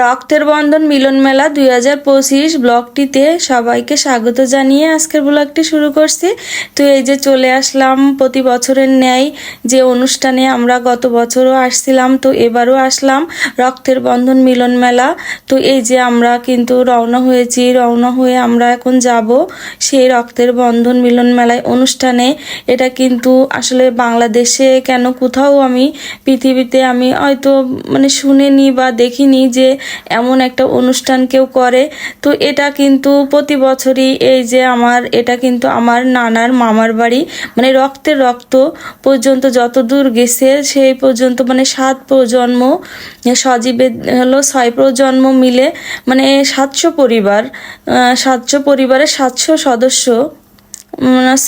রক্তের বন্ধন মিলন মেলা দুই হাজার পঁচিশ ব্লগটিতে সবাইকে স্বাগত জানিয়ে আজকের ব্লগটি শুরু করছি। তো এই যে চলে আসলাম, প্রতি বছরের ন্যায় যে অনুষ্ঠানে আমরা গত বছরও আসছিলাম, তো এবারও আসলাম রক্তের বন্ধন মিলন মেলা। তো এই যে আমরা কিন্তু রওনা হয়েছি, রওনা হয়ে আমরা এখন যাব সেই রক্তের বন্ধন মিলন মেলায় অনুষ্ঠানে। এটা কিন্তু আসলে বাংলাদেশে কেন কোথাও আমি, পৃথিবীতে আমি হয়তো মানে শুনিনি বা দেখিনি যে এমন একটা অনুষ্ঠান কেউ করে। তো এটা কিন্তু প্রতি বছরই এই যে আমার, এটা কিন্তু আমার নানার মামার বাড়ি। মানে রক্তের রক্ত পর্যন্ত যত দূর গেছে, সেই পর্যন্ত মানে সাত প্রজন্ম সজীবের হলো ছয় প্রজন্ম মিলে মানে সাতশো পরিবার সাতশো পরিবারের সাতশো সদস্য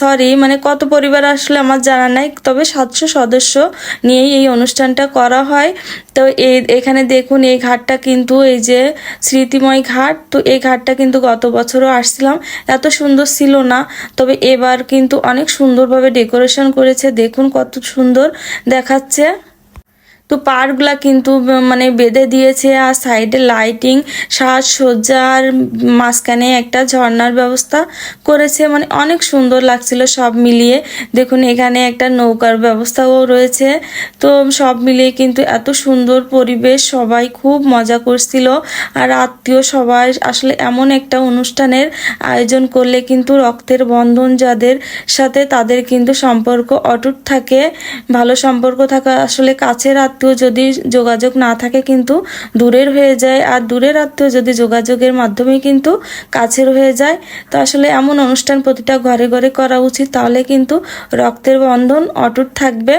সরি মানে কত পরিবার আসলে আমার জানা নাই, তবে সাতশো সদস্য নিয়েই এই অনুষ্ঠানটা করা হয়। তো এই এখানে দেখুন, এই ঘাটটা কিন্তু এই যে স্মৃতিময় ঘাট, তো এই ঘাটটা কিন্তু গত বছরও আসছিলাম। এত সুন্দর ছিল না, তবে এবার কিন্তু অনেক সুন্দরভাবে ডেকোরেশন করেছে। দেখুন কত সুন্দর দেখাচ্ছে। তো পার্কগুলা কিন্তু মানে বেঁধে দিয়েছে আর সাইডে লাইটিং, সাজসজ্জা আর মাঝখানে একটা ঝর্ণার ব্যবস্থা করেছে। মানে অনেক সুন্দর লাগছিল সব মিলিয়ে। দেখুন, এখানে একটা নৌকার ব্যবস্থাও রয়েছে। তো সব মিলিয়ে কিন্তু এত সুন্দর পরিবেশ, সবাই খুব মজা করছিল। আর আত্মীয় সবাই আসলে এমন একটা অনুষ্ঠানের আয়োজন করলে কিন্তু রক্তের বন্ধন যাদের সাথে তাদের কিন্তু সম্পর্ক অটুট থাকে। ভালো সম্পর্ক থাকা আসলে কাছের আত্মীয় যদি যোগাযোগ না থাকে কিন্তু দূরের হয়ে যায়, আর দূরের আত্মীয় যদি যোগাযোগের মাধ্যমে কিন্তু কাছের হয়ে যায়, তো আসলে এমন অনুষ্ঠান প্রতিটা ঘরে ঘরে করা উচিত। তাহলে কিন্তু রক্তের বন্ধন অটুট থাকবে।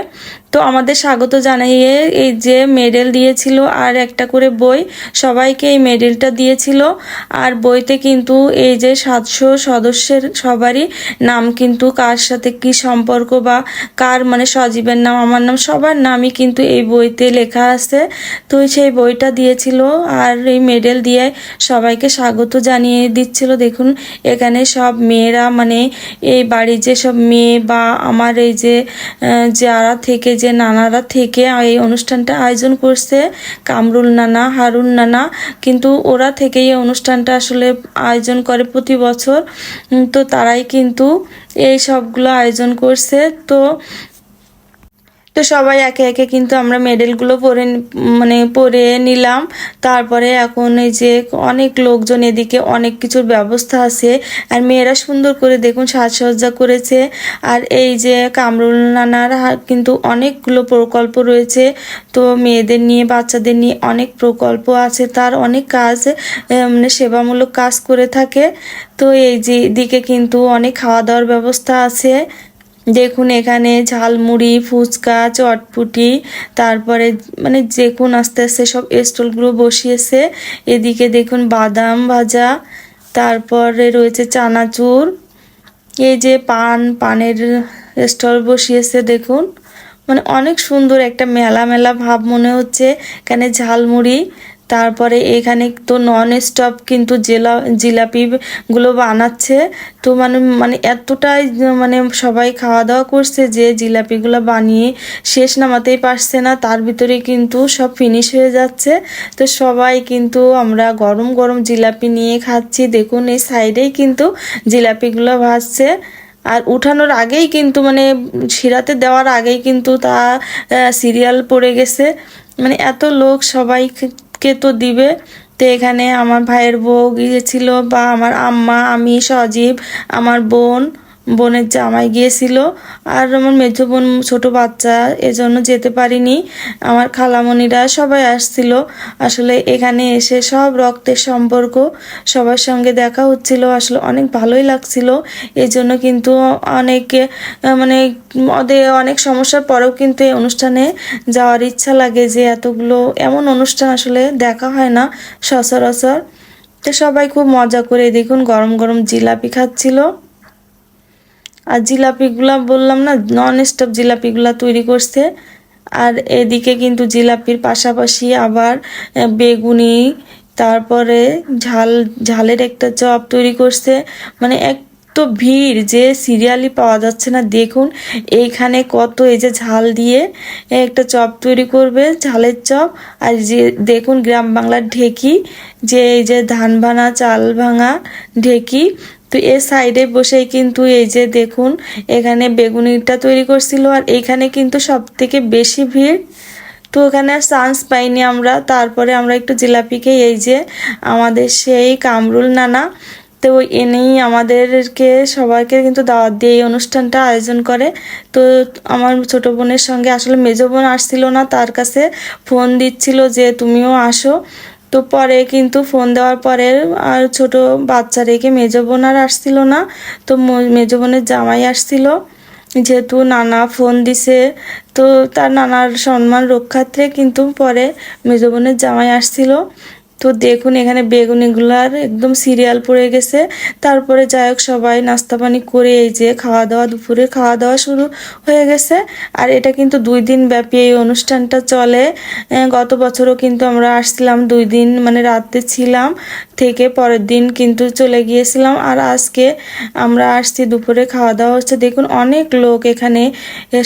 তো আমাদের স্বাগত জানাইয়ে এই যে মেডেল দিয়েছিল আর একটা করে বই, সবাইকে এই মেডেলটা দিয়েছিল। আর বইতে কিন্তু এই যে সাতশো সদস্যের সবারই নাম কিন্তু কার সাথে কি সম্পর্ক বা কার মানে সজীবের নাম, আমার নাম, সবার নামই কিন্তু এই বইতে লেখা আছে, তো সেই বইটা দিয়েছিল আর এই মেডেল দিয়ে সবাইকে স্বাগত জানিয়ে দিচ্ছিল। দেখুন, এখানে সব মেয়েরা মানে এই বাড়ির যে সব মেয়ে বা আমার এই যে যারা থেকে যে নানারা থেকে এই অনুষ্ঠানটা আয়োজন করছে, কামরুল নানা, হারুন নানা, কিন্তু ওরা থেকেই এই অনুষ্ঠানটা আসলে আয়োজন করে প্রতি বছর। তো তারাই কিন্তু এই সবগুলো আয়োজন করছে। তো তো সবাই একে একে কিন্তু আমরা মেডেলগুলো পরে মানে পরে নিলাম। তারপরে এখন এই যে অনেক লোকজন এদিকে অনেক কিছুর ব্যবস্থা আছে। আর মেয়েরা সুন্দর করে দেখুন সাজসজ্জা করেছে। আর এই যে কামরুল নানার কিন্তু অনেকগুলো প্রকল্প রয়েছে। তো মেয়েদের নিয়ে, বাচ্চাদের নিয়ে অনেক প্রকল্প আছে। তার অনেক কাজ মানে সেবামূলক কাজ করে থাকে। তো এই যে দিকে কিন্তু অনেক খাওয়া দাওয়ার ব্যবস্থা আছে। দেখুন এখানে ঝালমুড়ি, ফুচকা, চটপুটি, তারপরে মানে দেখুন আস্তে আস্তে সব স্টলগুলো বসিয়েছে। এদিকে দেখুন বাদাম ভাজা, তারপরে রয়েছে চানাচুর। এই যে পান, পানের স্টল বসিয়েছে দেখুন। মানে অনেক সুন্দর একটা মেলা মেলা ভাব মনে হচ্ছে। এখানে ঝালমুড়ি তারপরে এখানে তো নন স্টপ কিন্তু জেলা, জিলাপি গুলো বানাচ্ছে। তো মানে মানে এতটাই মানে সবাই খাওয়া দাওয়া করছে যে জিলাপিগুলো বানিয়ে শেষ নামাতেই পারছে না। তার ভিতরে কিন্তু সব ফিনিশ হয়ে যাচ্ছে। তো সবাই কিন্তু আমরা গরম গরম জিলাপি নিয়ে খাচ্ছি। দেখুন এই সাইডেই কিন্তু জিলাপিগুলো ভাজছে। আর উঠানোর আগেই কিন্তু মানে শিরাতে দেওয়ার আগেই কিন্তু তা সিরিয়াল পড়ে গেছে। মানে এত লোক সবাইকে তো দিবে? তো এখানে আমার ভাইয়ের বউ গিয়েছিল বা আমার আম্মা, আমি সজীব, আমার বোন। বোনের জামাই গিয়েছিল আর আমার মেজো বোন ছোটো বাচ্চা, এজন্য যেতে পারিনি। আমার খালামণিরা সবাই আসছিল। আসলে এখানে এসে সব রক্তের সম্পর্ক, সবার সঙ্গে দেখা হচ্ছিল। আসলে অনেক ভালোই লাগছিল। এই জন্য কিন্তু অনেকে মানে ওদের অনেক সমস্যার পরেও কিন্তু এই অনুষ্ঠানে যাওয়ার ইচ্ছা লাগে যে এতগুলো, এমন অনুষ্ঠান আসলে দেখা হয় না সচরাচর। তো সবাই খুব মজা করে দেখুন, গরম গরম জিলাপি খাচ্ছিল। আর জিলাপিগুলা বললাম না নন স্টপ জিলাপিগুলা তৈরি করছে। আর এদিকে কিন্তু জিলাপির পাশাপাশি আবার বেগুনি, তারপরে ঝাল, ঝালের একটা চপ তৈরি করছে। মানে এক এত ভিড়, যে সিরিয়ালি পাওয়া যাচ্ছে না। দেখুন, এইখানে কত এই যে ঝাল দিয়ে একটা চপ তৈরি করবে, ঝালের চপ। আর যে, দেখুন গ্রাম বাংলার ঢেকি, যে এই যে ধান ভাঙা, চাল ভাঙা ঢেকি তো এর সাইডে বসেই কিন্তু এই যে দেখুন, এখানে বেগুনিটা তৈরি করছিল আর এইখানে কিন্তু সব থেকে বেশি ভিড়। তো ওখানে আর চান্স পাইনি আমরা। তারপরে আমরা একটু জিলাপিকে এই যে আমাদের সেই কামরুল নানা, তো এনেই আমাদেরকে সবাইকে কিন্তু দাওয়াত দিয়ে এই অনুষ্ঠানটা আয়োজন করে। তো আমার ছোট বোনের সঙ্গে আসলে মেজো বোন আসছিল না, তার কাছে ফোন দিচ্ছিল যে তুমিও আসো। তো পরে কিন্তু ফোন দেওয়ার পরে আর ছোট বাচ্চা রেখে মেজো বোন আর আসছিল না। তো মেজ বোনের জামাই আসছিল। যেহেতু নানা ফোন দিছে, তো তার নানার সম্মান রক্ষার্থে কিন্তু পরে মেজো বোনের জামাই আসছিল। তো দেখুন, এখানে বেগুনিগুলার একদম সিরিয়াল পড়ে গেছে। তারপরে যাই হোক, সবাই নাস্তা পানি করে এই যে খাওয়া দাওয়া দুপুরে খাওয়া দাওয়া শুরু হয়ে গেছে। আর এটা কিন্তু দুই দিন ব্যাপী এই অনুষ্ঠানটা চলে। গত বছরও কিন্তু আমরা আসছিলাম, দুই দিন মানে রাতে ছিলাম, থেকে পরের দিন কিন্তু চলে গিয়েছিলাম। আর আজকে আমরা আসছি দুপুরে খাওয়া দাওয়া হচ্ছে। দেখুন, অনেক লোক এখানে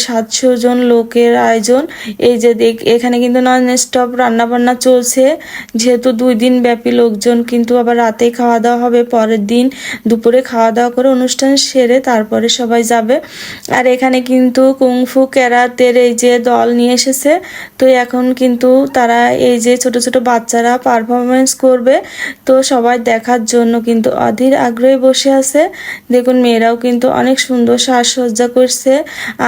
সাতশো জন লোকের আয়োজন। এই যে দেখ, এখানে কিন্তু নন স্টপ রান্না বান্না চলছে। যেহেতু দুই দিন ব্যাপী লোকজন কিন্তু আবার রাতে খাওয়া দাওয়া হবে। পরের দিন দুপুরে খাওয়া দাওয়া করে অনুষ্ঠান সেরে তারপরে সবাই যাবে। আর এখানে কিন্তু কুংফু ক্যারাতের এই যে দল নিয়ে এসেছে, তো এখন কিন্তু তারা এই যে ছোট ছোট বাচ্চারা পারফরমেন্স করবে, তো সবাই দেখার জন্য কিন্তু অধীর আগ্রহে বসে আছে। দেখুন, মেয়েরাও কিন্তু অনেক সুন্দর সাজসজ্জা করছে।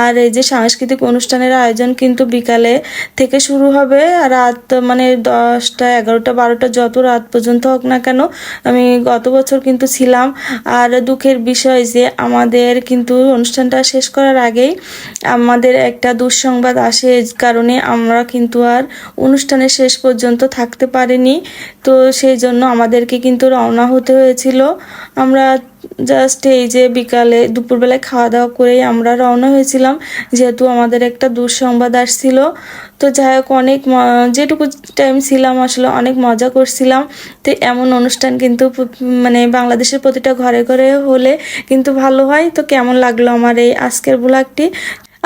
আর এই যে সাংস্কৃতিক অনুষ্ঠানের আয়োজন কিন্তু বিকালে থেকে শুরু হবে। আর রাত মানে দশটা, এগারোটা, বারোটা যত রাত পর্যন্ত হোক না কেন, আমি গত বছর কিন্তু ছিলাম। আর দুঃখের বিষয় যে আমাদের কিন্তু অনুষ্ঠানটা শেষ করার আগেই আমাদের একটা দুঃসংবাদ আসে কারণে আমরা কিন্তু আর অনুষ্ঠানের শেষ পর্যন্ত থাকতে পারিনি। তো সেই জন্য আমাদেরকে কিন্তু রওনা হতে হয়েছিল। আমরা জাস্ট এই যে বিকালে দুপুরবেলায় খাওয়া দাওয়া করেই আমরা রওনা হয়েছিলাম। যেহেতু আমাদের একটা দুঃসংবাদ আসছিল। তো যাই হোক, অনেক যেটুকু টাইম ছিলাম আসলে অনেক মজা করছিলাম। তো এমন অনুষ্ঠান কিন্তু মানে বাংলাদেশের প্রতিটা ঘরে ঘরে হলে কিন্তু ভালো হয়। তো কেমন লাগল আমার এই আজকের ব্লগটি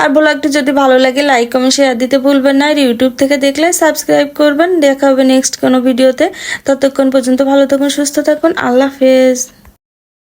আর ব্লগটি যদি ভালো লাগে লাইক কমেন্ট শেয়ার দিতে ভুলবেন না। আর ইউটিউব থেকে দেখলে সাবস্ক্রাইব করবেন। দেখা হবে নেক্সট কোনো ভিডিওতে ততক্ষণ পর্যন্ত ভালো থাকুন, সুস্থ থাকুন। আল্লাহ হাফেজ।